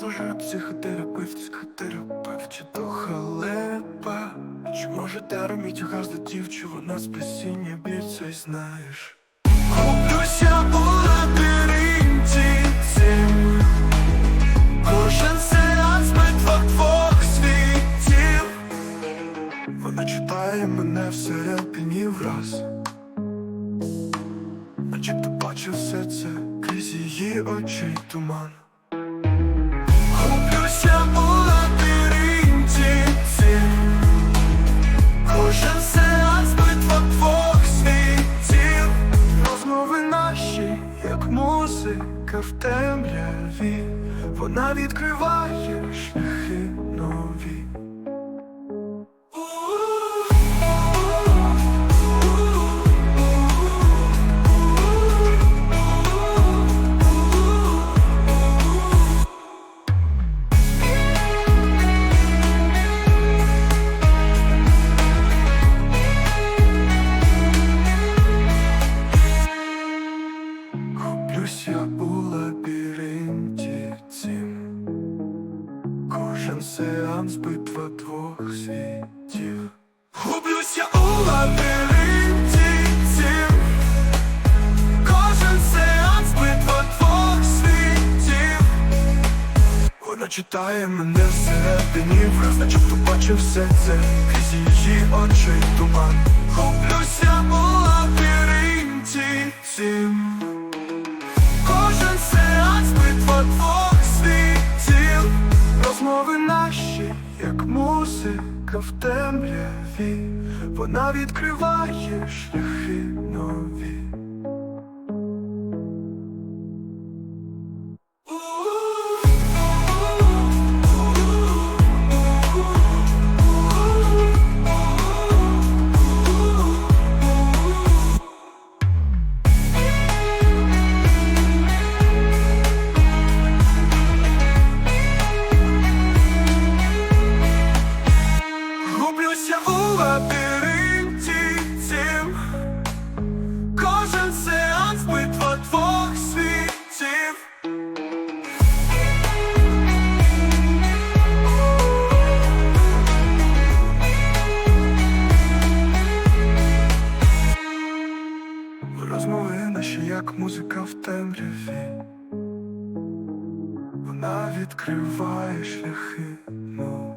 То ж психотерапевт, психотерапевт, чи то халепа? Чи може даром і тягар злетів, чи вона спасіння б'ється й знаєш? Гублюся у лабіринті цим. Кожен сеанс битва двох світів. Вона читає мене всередині враз Начебто бачив все це крізь її очей туман музика в темряві. Вона відкриває шляхи Гублюсь я у лабіринті цим Кожен сеанс битва двох світів. Гублюсь я у лабіринті цим Кожен сеанс битва двох світів. Вона читає мене всередині враз Начебто бачив все це крізь її очей туман. Гублюсь я у лабіринті музика в темряві. Вона відкриває шляхи нові Наші, як музика в темряві? Вона відкриває шляхи нові